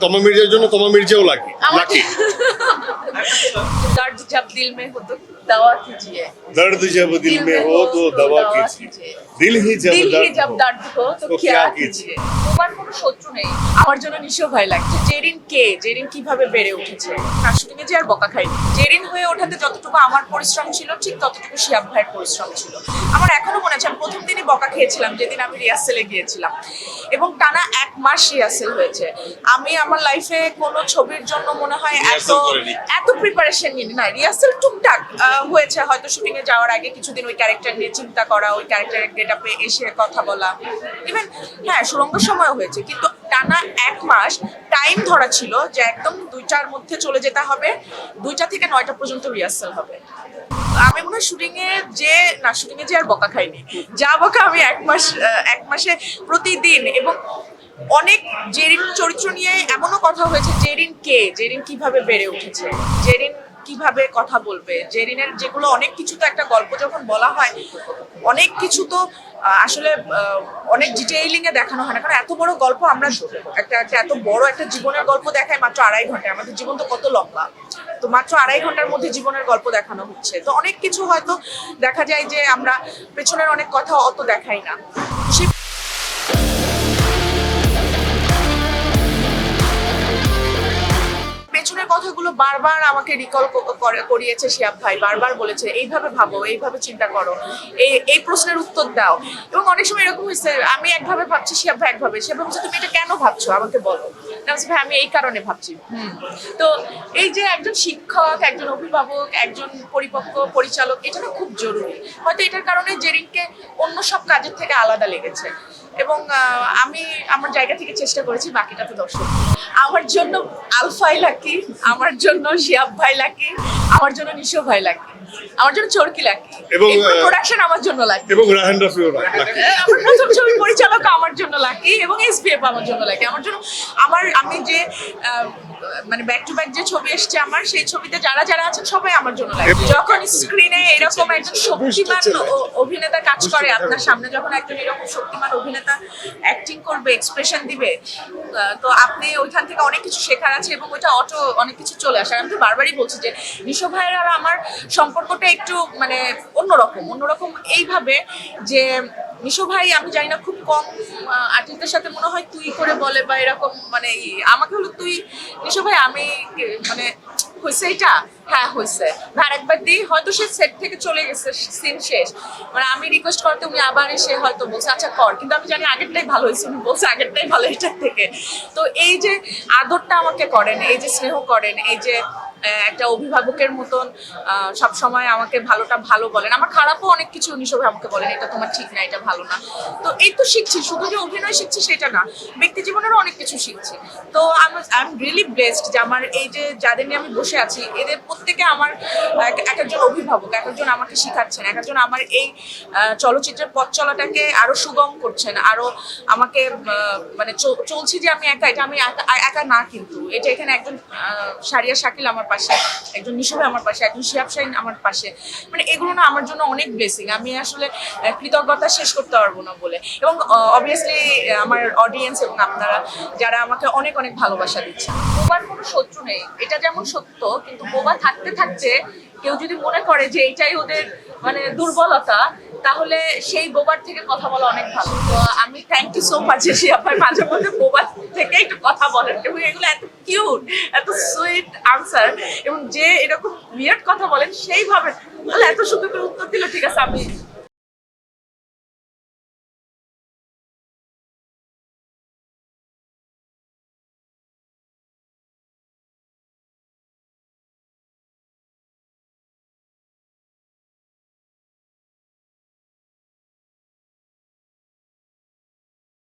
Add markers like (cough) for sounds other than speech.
তমা মির্জার জন্য তমা মির্জাও লাগে লাগে লাকি। (laughs) दर्द जब दिल में हो तो दवा कीजिए दर्द जब दिल में हो तो दवा कीजिए दिल ही जब দিল হি दर्द জব हो দর্দ হো তো তো কিয়া क्या কিজিয়ে তোমার কোনো শত্রু নেই আমার জন্য নিশো ভয় লাগছে জেরিন কে জেরিন কিভাবে বেড়ে উঠেছে শাশুড়িকে যে আর বকা খাইনি জেরিন হয়ে ওঠাতে যতটুকু আমার পরিশ্রম ছিল ঠিক ততটুকু শিয়াব ভাইয়ের পরিশ্রম ছিল আমার এখনো মনে আছে আমি প্রথম দিনই বকা খেয়েছিলাম যেদিন আমি রিহার্সেলে গিয়েছিলাম এবং টানা এক মাস রিহার্সেল হয়েছে আমি আমার লাইফে কোনো ছবির জন্য মনে হয় এত Rehearsal করেনি। এত প্রিপারেশন নিই না রিহার্সেল টুকটাক হয়েছে। হয়তো শুটিং এ যাওয়ার আগে কিছুদিন ওই ক্যারেক্টার নিয়ে চিন্তা করা, ওই ক্যারেক্টারের গেট আপে এসে কথা বলা। ইভেন হ্যাঁ সুরঙ্গ সময় হয়েছে, কিন্তু টানা এক মাস টাইম ধরা ছিল যে একদম দুইটার মধ্যে চলে যেতে হবে, দুইটা থেকে নয়টা পর্যন্ত রিহার্সেল হবে। আমি মনে হয় শুটিং এ যে, না শুটিং এ যে আর বকা খাইনি। যা বকা আমি এক মাস এক মাসে প্রতিদিন এবং অনেক জেরিন চরিত্র নিয়ে এমনও কথা হয়েছে, জেরিন কে? জেরিন কীভাবে বেড়ে উঠেছে? জেরিন কীভাবে কথা বলবে? জেরিনের যেগুলো অনেক কিছু তো একটা গল্প যখন বলা হয়, অনেক কিছু তো আসলে অনেক ডিটেইলিং এ দেখানো হয় না। কারণ এত বড় গল্প আমরা একটা এত বড় একটা জীবনের গল্প দেখায় মাত্র আড়াই ঘন্টায়। আমাদের জীবন তো কত লম্বা। তো মাত্র আড়াই ঘণ্টার মধ্যে জীবনের গল্প দেখানো হচ্ছে। তো অনেক কিছু হয়তো দেখা যায় যে আমরা পেছনের অনেক কথা অত দেখাই না। পেছনের কথাগুলো বারবার আমাকে রিকল করিয়েছে শিয়াব ভাই, বারবার বলেছে, এইভাবে ভাবো, এইভাবে চিন্তা করো, এই এই প্রশ্নের উত্তর দাও। এবং অনেক সময় এরকম হয়েছে, আমি একভাবে ভাবছি, শিয়াব ভাই একভাবে। শিয়াব ভাই বলছে, তুমি এটা কেন ভাবছ? আমাকে বলো। ভাই, আমি এই কারণে ভাবছি। তো এই যে একজন শিক্ষক, একজন অভিভাবক, একজন পরিপক্ক পরিচালক, এটা না খুব জরুরি। হয়তো এটার কারণে জেরিনকে অন্য সব কাজের থেকে আলাদা লেগেছে। এবং আমি আমার জায়গা থেকে চেষ্টা করেছি বাকিটা তো দর্শক আমার জন্য আলফাই লাকি আমার জন্য শিয়াব ভাই লাকি আমার জন্য নিশো ভাই লাকি আমার জন্য চরকি লাকি। এবং, প্রোডাকশন আমার জন্য লাকি। এবং রাহান রাফিও লাকি। আমার প্রথম ছবি পরিচালক আমার জন্য লাকি এবং এসপিএফ আমার জন্য লাকি। আমার জন্য আমার আমি যে মানে ব্যাক টু ব্যাক যে ছবি এসছে আমার সেই ছবিতে যারা যারা আছেন সবাই আমার জন্য লাগে যখন স্ক্রিনে এরকম একজন শক্তিমান অভিনেতা কাজ করে আপনার সামনে যখন একজন এরকম শক্তিমান অভিনেতা অ্যাক্টিং করবে এক্সপ্রেশন দিবে তো আপনি ওইখান থেকে অনেক কিছু শেখার আছে এবং ওইটা অটো অনেক কিছু চলে আসে আর আমি তো বারবারই বলছি যে নিশো ভাইয়ের আর আমার সম্পর্কটা একটু মানে অন্যরকম অন্যরকম এইভাবে যে নিশো ভাই আমি জানি না খুব কম আর্টিস্টের সাথে মনে হয় তুই করে বলে বা এরকম মানে। আমাকে হলো তুই, নিশো ভাই আমি মানে হয়েছে এটা? হ্যাঁ হয়েছে। আর একবার দিই হয়তো সে সেট থেকে চলে গেছে সিন শেষ। মানে আমি রিকোয়েস্ট করতে উনি আবার এসে হয়তো বলছে আচ্ছা কর। কিন্তু আমি জানি আগেরটাই ভালো হয়েছে, উনি বলছে আগেরটাই ভালো এটার থেকে। তো এই যে আদরটা আমাকে করেন, এই যে স্নেহ করেন, এই যে একটা অভিভাবকের মতন সব সময় আমাকে ভালোটা ভালো বলেন। আমার খারাপও অনেক কিছু উনি সবাই আমাকে বলেন, এটা তোমার ঠিক না, এটা ভালো না। তো এই তো শিখছি, শুধু যে অভিনয় শিখছি সেটা না, ব্যক্তি জীবনেরও অনেক কিছু শিখছি। তো আমি আই এম রিয়েলি ব্লেসড যে আমার এই যে যাদের নিয়ে আমি বসে আছি, এদের প্রত্যেকে আমার এক- এক একজন অভিভাবক, এক একজন আমাকে শিখাচ্ছেন, এক একজন আমার এই চলচ্চিত্রের পথ চলাটাকে আরও সুগম করছেন, আরও আমাকে মানে চল- চলছি যে আমি একা, এটা আমি একা না কিন্তু। এটা এখানে একজন সারিয়া শাকিল আমার পাশে, একজন নিশোভে আমার পাশে, একজন শিয়াব শাহিন আমার পাশে। মানে এগুলো না আমার জন্য অনেক ব্লেসিং আমি আসলে কৃতজ্ঞতা শেষ করতে পারব না বলে। এবং অবভিয়াসলি আমার অডিয়েন্স এবং আপনারা, যারা আমাকে অনেক অনেক ভালোবাসা দিচ্ছে বোবার কোনো শত্রু নেই, এটা যেমন সত্য, কিন্তু বোবা থাকতে থাকতে কেউ যদি মনে করে যে এটাই ওদের মানে দুর্বলতা তাহলে সেই বোবার থেকে কথা বলা অনেক ভালো। তো আমি থ্যাংক ইউ সো মাচ এসে আপনার মাঝে মধ্যে বোবার থেকে একটু কথা বলেন। এবং এগুলো এত কিউট এত সুইট আনসার এবং যে এরকম উইয়ার্ড কথা বলেন, সেইভাবে। এত সুন্দর করে উত্তর দিল, ঠিক আছে, আমি